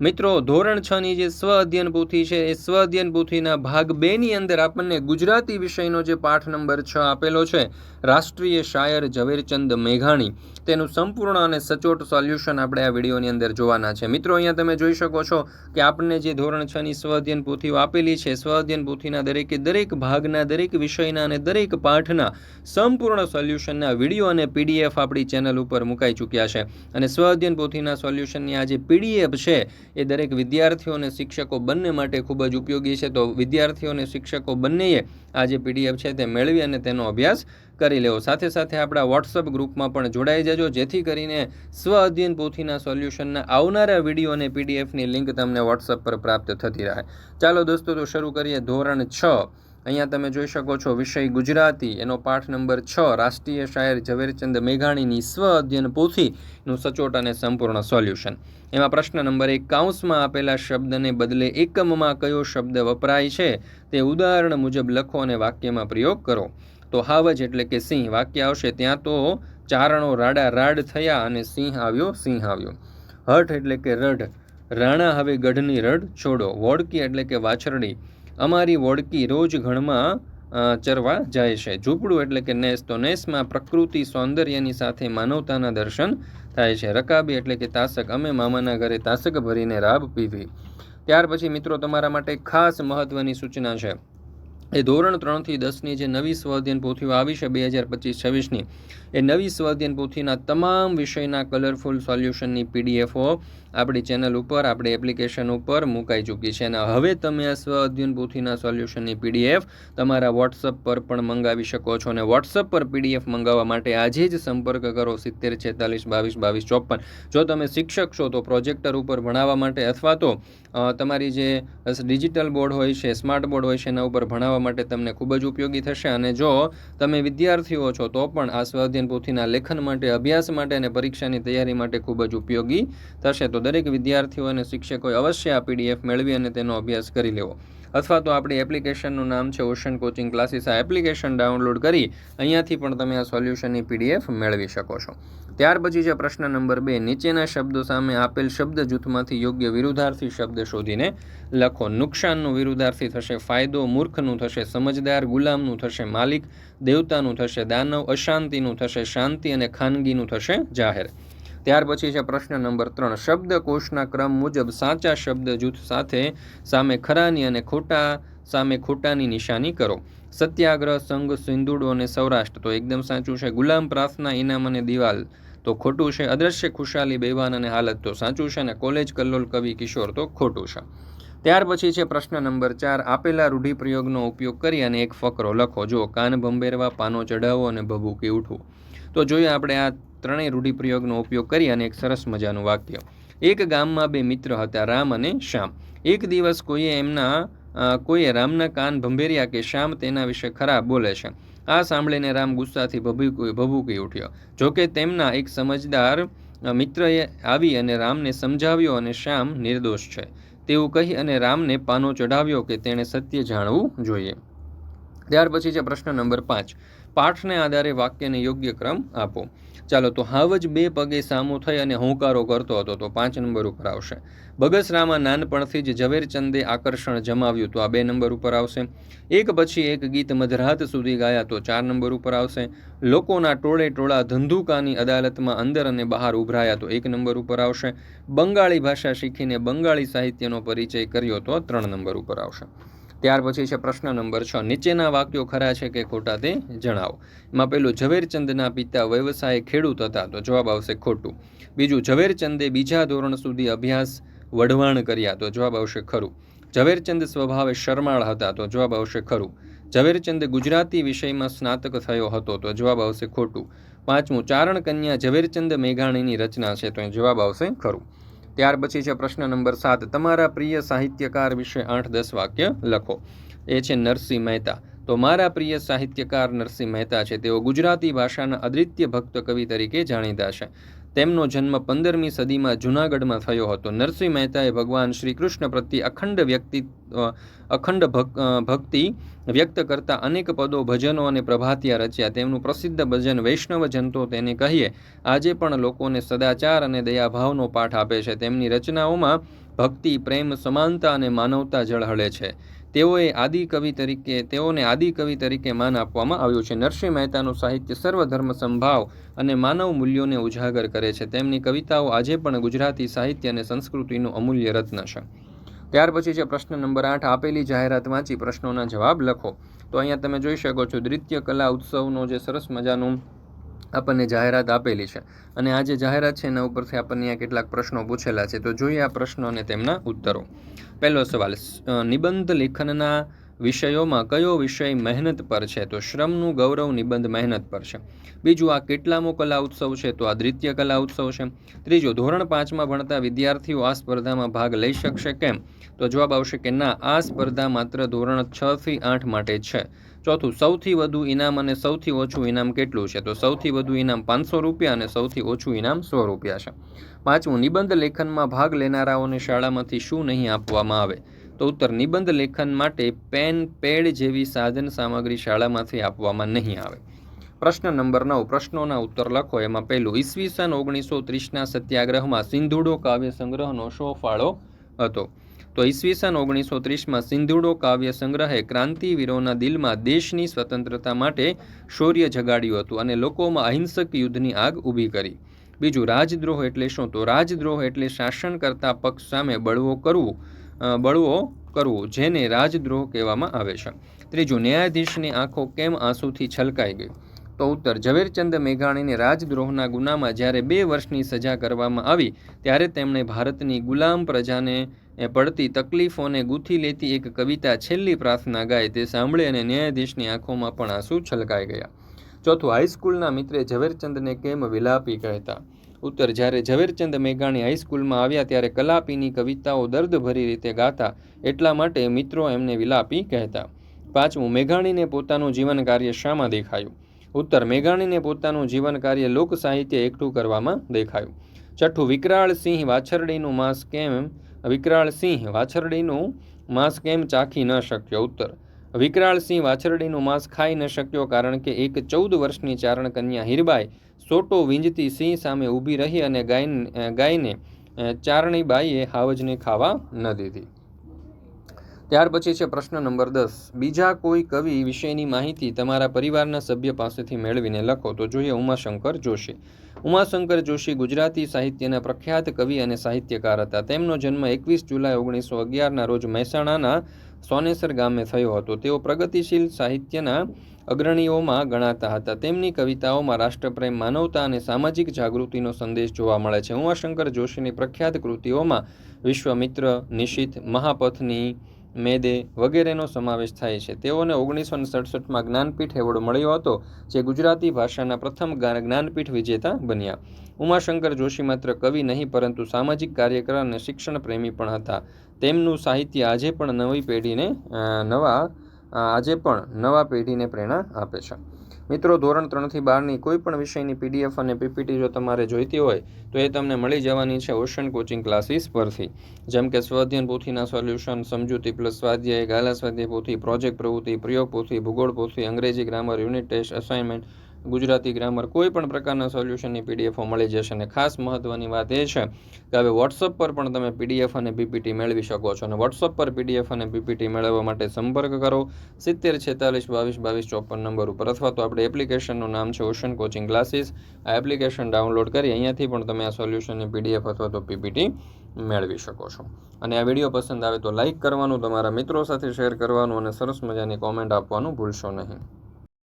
મિત્રો, ધોરણ છ ની જે સ્વ અધ્યયન પોથી છે, એ સ્વ અધ્યયન પોથીના ભાગ બે ની અંદર આપણને ગુજરાતી વિષયનો જે પાઠ નંબર છ આપેલો છે, રાષ્ટ્રીય શાયર ઝવેરચંદ મેઘાણી. તેનું સંપૂર્ણ અને સચોટ સોલ્યુશન આપણે આ વિડીયોની અંદર જોવાના છે. મિત્રો, અહીંયા તમે જોઈ શકો છો કે આપણને જે ધોરણ છ ની સ્વ અધ્યયન પોથીઓ આપેલી છે, સ્વ અધ્યયન પોથીના દરેકે દરેક ભાગના, દરેક વિષયના અને દરેક પાઠના સંપૂર્ણ સોલ્યુશનના વીડિયો અને પીડીએફ આપણી ચેનલ ઉપર મુકાઈ ચૂક્યા છે. અને સ્વ અધ્યયન પોથીના સોલ્યુશનની આ જે પીડીએફ છે એ દરેક વિદ્યાર્થીઓ અને શિક્ષકો બંને માટે ખૂબ જ ઉપયોગી છે. તો વિદ્યાર્થીઓ અને શિક્ષકો બંનેએ આ જે પીડીએફ છે તે મેળવી અને તેનો અભ્યાસ કરી લેવો. સાથે સાથે આપણા વોટ્સઅપ ગ્રુપમાં પણ જોડાઈ જજો. જેથી કરીને સ્વ અધ્યયન પોથીના સોલ્યુશનના આવનારા વીડિયો અને પીડીએફની લિંક તમને વોટ્સઅપ પર પ્રાપ્ત થતી રહે. ચાલો દોસ્તો, તો શરૂ કરીએ ધોરણ છ. અહીંયા તમે જોઈ શકો છો વિષય ગુજરાતી, એનો પાઠ નંબર છ, રાષ્ટ્રીય શાયર ઝવેરચંદ મેઘાણીની સ્વ અધ્યયન પોથીનું સચોટ અને સંપૂર્ણ સોલ્યુશન. એમાં પ્રશ્ન નંબર એક કાઉન્સમાં આપેલા શબ્દને બદલે એકમમાં કયો શબ્દ વપરાય છે તે ઉદાહરણ મુજબ લખો અને વાક્યમાં પ્રયોગ કરો. તો હાવજ એટલે કે સિંહ, વાક્ય આવશે ત્યાં તો ચારણો રાડા રાડ થયા અને સિંહ આવ્યો સિંહ આવ્યો. હઠ એટલે કે રઢ, રાણા હવે ગઢની રઢ, છોડો. વોડકી એટલે કે વાછરડી. અમારી વોડકી રોજ ઘણમાં ચરવા જાય છે. ઝૂંપડું એટલે કે નેસ તો નેસમાં પ્રકૃતિ સૌંદર્યની સાથે માનવતાના દર્શન થાય છે. રકાબી એટલે કે તાસક. અમે મામાના ઘરે તાસક ભરીને રાબ પીવી ત્યાર પછી મિત્રો તમારા માટે ખાસ મહત્વની સૂચના છે. એ ધોરણ ત્રણથી દસની જે નવી સ્વાધ્યન પોથીઓ આવી છે બે હજાર પચીસ છવ્વીસની, એ નવી સ્વાધ્યન પોથીના તમામ વિષયના કલરફુલ સોલ્યુશનની પીડીએફઓ આપણી ચેનલ ઉપર, આપણી એપ્લિકેશન ઉપર મુકાઈ ચૂકી છે. અને હવે તમે આ સ્વ અધ્યયન પોથીના સોલ્યુશનની પીડીએફ તમારા વોટ્સઅપ પર પણ મંગાવી શકો છો. અને વોટ્સઅપ પર પીડીએફ મંગાવવા માટે આજે જ સંપર્ક કરો સિત્તેર છેતાલીસ બાવીસ બાવીસ ચોપન. જો તમે શિક્ષક છો, તો પ્રોજેક્ટર ઉપર ભણાવવા માટે અથવા તો તમારી જે ડિજિટલ બોર્ડ હોય છે, સ્માર્ટ બોર્ડ હોય છે, એના ઉપર ભણાવવા માટે તમને ખૂબ જ ઉપયોગી થશે. અને જો તમે વિદ્યાર્થીઓ છો, તો પણ આ સ્વ અધ્યયન પોથીના લેખન માટે, અભ્યાસ માટે અને પરીક્ષાની તૈયારી માટે ખૂબ જ ઉપયોગી થશે. તો દરેક વિદ્યાર્થીઓ અને શિક્ષકોએ અવશ્ય આ પીડીએફ મેળવી અને તેનો અભ્યાસ કરી લેવો. અથવા તો આપણી એપ્લિકેશનનું નામ છે ઓશન કોચિંગ ક્લાસીસ. આ એપ્લિકેશન ડાઉનલોડ કરી અહીંયાથી પણ તમે આ સોલ્યુશનની પીડીએફ મેળવી શકો છો. ત્યાર પછી છે પ્રશ્ન નંબર બે, નીચેના શબ્દો સામે આપેલ શબ્દ જૂથમાંથી યોગ્ય વિરુદ્ધાર્થી શબ્દ શોધીને લખો. નુકસાનનું વિરુદ્ધાર્થી થશે, ફાયદો મૂર્ખનું થશે, સમજદાર ગુલામનું થશે, માલિક દેવતાનું થશે, દાનવ અશાંતિનું થશે, શાંતિ અને ખાનગીનું થશે જાહેર. ત્યાર પછી છે પ્રશ્ન નંબર ત્રણ. શબ્દકોશના ક્રમ મુજબ સાચા શબ્દ જૂથ સાથે સામે ખરાની અને ખોટા સામે ખોટાની નિશાની કરો. સત્યાગ્રહ, સંઘ, સિંધુડો અને સૌરાષ્ટ્ર. તો એકદમ સાચું છે. ગુલામ પ્રાર્થના, ઇનામ અને દિવાલ. તો ખોટું છે. અદ્રશ્ય ખુશાલી બેવાન અને હાલત. તો સાચું છે અને કોલેજ, કલ્લોલ, કવિ, કિશોર. તો ખોટું છે. ત્યાર પછી છે પ્રશ્ન નંબર ચાર. આપેલા રૂઢિપ્રયોગનો ઉપયોગ કરી અને એક ફકરો લખો. જો કાન ભંભેરવા, પાનો ચઢાવો અને ભભૂકી ઉઠવું. તો જોઈએ આપણે આ ત્રણેય રૂઢિપ્રયોગનો ઉપયોગ કરી અને એક સરસ મજાનું વાક્ય. એક ગામમાં બે મિત્ર હતા, રામ અને શ્યામ. એક દિવસ કોઈએ એમના કોઈએ રામના કાન ભંભેર્યા કે શ્યામ તેના વિશે ખરાબ બોલે છે. આ સાંભળીને રામ ગુસ્સાથી ભભૂકી ભભૂકી ઉઠ્યો. જોકે તેમના એક સમજદાર મિત્રએ આવી અને રામને સમજાવ્યો અને શ્યામ નિર્દોષ છે. તેવું કહી અને રામને પાનો ચઢાવ્યો કે તેણે સત્ય જાણવું જોઈએ. ત્યાર પછી છે પ્રશ્ન નંબર પાંચ. પાઠને આધારે વાક્યને યોગ્ય ક્રમ આપો. ચાલો, તો હાવ જ બે પગે સામો થઈ અને હોંકારો કરતો હતો, તો પાંચ નંબર ઉપર આવશે. બગસરામાં નાનપણથી જ ઝવેરચંદે આકર્ષણ જમાવ્યું, તો આ બે નંબર ઉપર આવશે. એક પછી એક ગીત મધરાત સુધી ગાયા, તો ચાર નંબર ઉપર આવશે. લોકોના ટોળે ટોળા ધંધુકાની અદાલતમાં અંદર અને બહાર ઉભરાયા, તો એક નંબર ઉપર આવશે. બંગાળી ભાષા શીખીને બંગાળી સાહિત્યનો પરિચય કર્યો, તો ત્રણ નંબર ઉપર આવશે. ત્યાર પછી છે પ્રશ્ન નંબર છ. નીચેના વાક્યો ખરા છે કે ખોટા તે જણાવો. એમાં પેલું ઝવેરચંદના પિતા વ્યવસાય ખેડૂત હતા, તો જવાબ આવશે ખોટું. બીજું, ઝવેરચંદે બીજા ધોરણ સુધી અભ્યાસ વઢવાણ કર્યા, તો જવાબ આવશે ખરું. ઝવેરચંદ સ્વભાવે શરમાળ હતા, તો જવાબ આવશે ખરું. ઝવેરચંદ ગુજરાતી વિષયમાં સ્નાતક થયો હતો, તો જવાબ આવશે ખોટું. પાંચમું ચારણ કન્યા ઝવેરચંદ મેઘાણીની રચના છે, તો જવાબ આવશે ખરું. ત્યાર પછી છે પ્રશ્ન નંબર સાત. તમારા પ્રિય સાહિત્યકાર વિશે આઠ દસ વાક્ય લખો. એ છે નરસિંહ મહેતા. તો મારા પ્રિય સાહિત્યકાર નરસિંહ મહેતા છે. તેઓ ગુજરાતી ભાષાના અદ્વિત્ય ભક્ત કવિ તરીકે જાણીતા છે. તેમનો જન્મ પંદરમી સદીમાં જૂનાગઢમાં થયો હતો. નરસિંહ મહેતાએ ભગવાન શ્રી કૃષ્ણ પ્રત્યે અખંડ વ્યક્તિ અખંડ ભક- ભક્તિ વ્યક્ત કરતા અનેક પદો ભજનો અને પ્રભાતિયા રચ્યા. તેમનું પ્રસિદ્ધ ભજન વૈષ્ણવ જનતો તેને કહીએ. આજે પણ લોકોને સદાચાર અને દયાભાવનો પાઠ આપે છે. તેમની રચનાઓમાં ભક્તિ, પ્રેમ, સમાનતા અને માનવતા ઝળહળે છે. તેઓએ આદિકવિ તરીકે, તેઓને આદિકવિ તરીકે માન આપવામાં આવ્યું છે. નરસિંહ મહેતાનું સાહિત્ય સર્વધર્મ સંભાવ અને માનવ મૂલ્યોને ઉજાગર કરે છે. તેમની કવિતાઓ આજે પણ ગુજરાતી સાહિત્ય અને સંસ્કૃતિનું અમૂલ્ય રત્ન છે. ત્યાર પછી છે પ્રશ્ન નંબર આઠ, આપેલી જાહેરાત વાંચી પ્રશ્નોના જવાબ લખો. તો અહીંયા તમે જોઈ શકો છો, દ્વિતીય કલા ઉત્સવનો જે સરસ મજાનું આપણને જાહેરાત આપેલી છે. અને આ જે જાહેરાત છે એના ઉપરથી આપણને આ કેટલાક પ્રશ્નો પૂછેલા છે. તો જોઈએ આ પ્રશ્નો અને તેમના ઉત્તરો. પહેલો સવાલ નિબંધ લેખનના વિષયોમાં કયો વિષય મહેનત પર છે? તો શ્રમનું ગૌરવ નિબંધ મહેનત પર છે. બીજું, આ કેટલામો કલા ઉત્સવ છે? તો આ દ્વિતીય કલા ઉત્સવ છે. ત્રીજું, ધોરણ પાંચમાં ભણતા વિદ્યાર્થીઓ આ સ્પર્ધામાં ભાગ લઈ શકશે કેમ? તો જવાબ આવશે કે ના, આ સ્પર્ધા માત્ર ધોરણ છ થી આઠ માટે છે. ચોથું, સૌથી વધુ ઇનામ અને સૌથી ઓછું ઇનામ કેટલું છે? તો સૌથી વધુ ઇનામ પાંચસો રૂપિયા અને સૌથી ઓછું ઇનામ સો રૂપિયા છે. પાંચમું, નિબંધ લેખનમાં ભાગ લેનારાઓને શાળામાંથી શું નહીં આપવામાં આવે? તો ઉત્તર, નિબંધ લેખન માટે પેન, પેડ જેવી સાધન સામગ્રી શાળામાંથી આપવામાં નહીં આવે. પ્રશ્ન નંબર નવ, પ્રશ્નોના ઉત્તર લખો. એમાં પહેલું, ઈસવીસન ઓગણીસો ત્રીસના સત્યાગ્રહમાં સિંધુડો કાવ્ય સંગ્રહનો શો ફાળો હતો. તો ઈસવીસન ઓગણીસો ત્રીસમાં સિંધુડો કાવ્ય સંગ્રહે ક્રાંતિવીરોના દિલમાં દેશની સ્વતંત્રતા માટે શૌર્ય જગાડ્યું હતું અને લોકોમાં અહિંસક યુદ્ધની આગ ઊભી કરી. બીજું, રાજદ્રોહ એટલે શું? તો રાજદ્રોહ એટલે શાસન કરતા પક્ષ સામે બળવો કરવું બળવો કરવું, જેને રાજદ્રોહ કહેવામાં આવે છે. ત્રીજું, ન્યાયાધીશની આંખો કેમ આંસુથી છલકાઈ ગઈ? તો ઉત્તર, ઝવેરચંદ મેઘાણીને રાજદ્રોહના ગુનામાં જ્યારે બે વર્ષની સજા કરવામાં આવી, ત્યારે તેમણે ભારતની ગુલામ પ્રજાને એ પડતી તકલીફોને ગૂંથી લેતી એક કવિતા છેલ્લી પ્રાર્થના ગાય તે સાંભળી અને ન્યાયાધીશની આંખોમાં પણ આંસુ છલકાઈ ગયા. ચોથું, હાઈસ્કૂલના મિત્રે ઝવેરચંદને કેમ વિલાપી કહેતા? ઉત્તર, જ્યારે ઝવેરચંદ મેઘાણી હાઈસ્કૂલમાં આવ્યા ત્યારે કલાપીની કવિતાઓ દર્દભરી રીતે ગાતા, એટલા માટે મિત્રો એમને વિલાપી કહેતા. પાંચમું, મેઘાણીને પોતાનું જીવન કાર્ય શામાં દેખાયું? ઉત્તર, મેઘાણીને પોતાનું જીવન કાર્ય લોક સાહિત્ય એકઠું કરવામાં દેખાયું. છઠ્ઠું, વિકરાળ સિંહ વાછરડીનું માંસ કેમ વિકરાળ સિંહ વાછરડીનું માંસ કેમ ચાખી ન શક્યો? ઉત્તર. વિકરાળ સિંહ વાછરડીનું માંસ ખાઈ ન શક્યો કારણ કે એક ચૌદ વર્ષની ચારણ કન્યા હીરબાઈ સોટો વીંજતી સિંહ સામે ઊભી રહી અને ગાય ગાયને અ, ચારણીબાઈએ હાવજને ખાવા ન દીધી. ત્યાર પછી છે પ્રશ્ન નંબર દસ. બીજા કોઈ કવિ વિશેની માહિતી તમારા પરિવારના સભ્ય પાસેથી મેળવીને લખો. તો જોઈએ ઉમાશંકર જોશી. ઉમાશંકર જોશી ગુજરાતી સાહિત્યના પ્રખ્યાત કવિ અને સાહિત્યકાર હતા. તેમનો જન્મ એકવીસ જુલાઈ ઓગણીસો અગિયારના રોજ મહેસાણાના સોનેસર ગામે થયો હતો. તેઓ પ્રગતિશીલ સાહિત્યના અગ્રણીઓમાં ગણાતા હતા. તેમની કવિતાઓમાં રાષ્ટ્રપ્રેમ, માનવતા અને સામાજિક જાગૃતિનો સંદેશ જોવા મળે છે. ઉમાશંકર જોશીની પ્રખ્યાત કૃતિઓમાં વિશ્વમિત્ર, નિશિત, મહાપથની મેદે વગેરેનો સમાવેશ થાય છે. તેઓને ઓગણીસો સડસઠમાં જ્ઞાનપીઠ એવોર્ડ મળ્યો હતો, જે ગુજરાતી ભાષાના પ્રથમ જ્ઞાનપીઠ વિજેતા બન્યા. ઉમાશંકર જોશી માત્ર કવિ નહીં, પરંતુ સામાજિક કાર્યકર અને શિક્ષણ પ્રેમી પણ હતા. તેમનું સાહિત્ય આજે પણ નવી પેઢીને નવા આજે પણ નવા પેઢીને પ્રેરણા આપે છે. મિત્રો, ધોરણ ત્રણથી બારની કોઈ પણ વિષયની પીડીએફ અને પીપીટી જો તમારે જોઈતી હોય, તો એ તમને મળી જવાની છે ઓશન કોચિંગ ક્લાસીસ પરથી. જેમ કે સ્વાધ્યન પોથીના સોલ્યુશન, સમજૂતી પ્લસ સ્વાધ્યાય, ગાલા સ્વાધ્યાય પોથી, પ્રોજેક્ટ પ્રવૃત્તિ, પ્રયોગ પોથી, ભૂગોળ પોથી, Angrezi grammar, unit test, assignment Gujarati grammar કોઈ પણ પ્રકારના સોલ્યુશનની પીડીએફો મળી જશે અને ખાસ મહત્ત્વની વાત એ છે કે હવે વોટ્સઅપ પર પણ તમે પીડીએફ અને પીપીટી મેળવી શકો છો. અને વોટ્સઅપ પર પીડીએફ અને પીપીટી મેળવવા માટે સંપર્ક કરો. સિત્તેર, છેતાલીસ, બાવીસ બાવીસ, ચોપન નંબર ઉપર અથવા તો આપણે એપ્લિકેશનનું નામ છે ઓશન કોચિંગ ક્લાસીસ આ એપ્લિકેશન ડાઉનલોડ કરી અહીંયાથી પણ તમે આ સોલ્યુશનની પીડીએફ અથવા તો પીપીટી મેળવી શકો છો. અને આ વીડિયો પસંદ આવે તો લાઇક કરવાનું, તમારા મિત્રો સાથે શેર કરવાનું અને સરસ મજાની કોમેન્ટ આપવાનું ભૂલશો નહીં.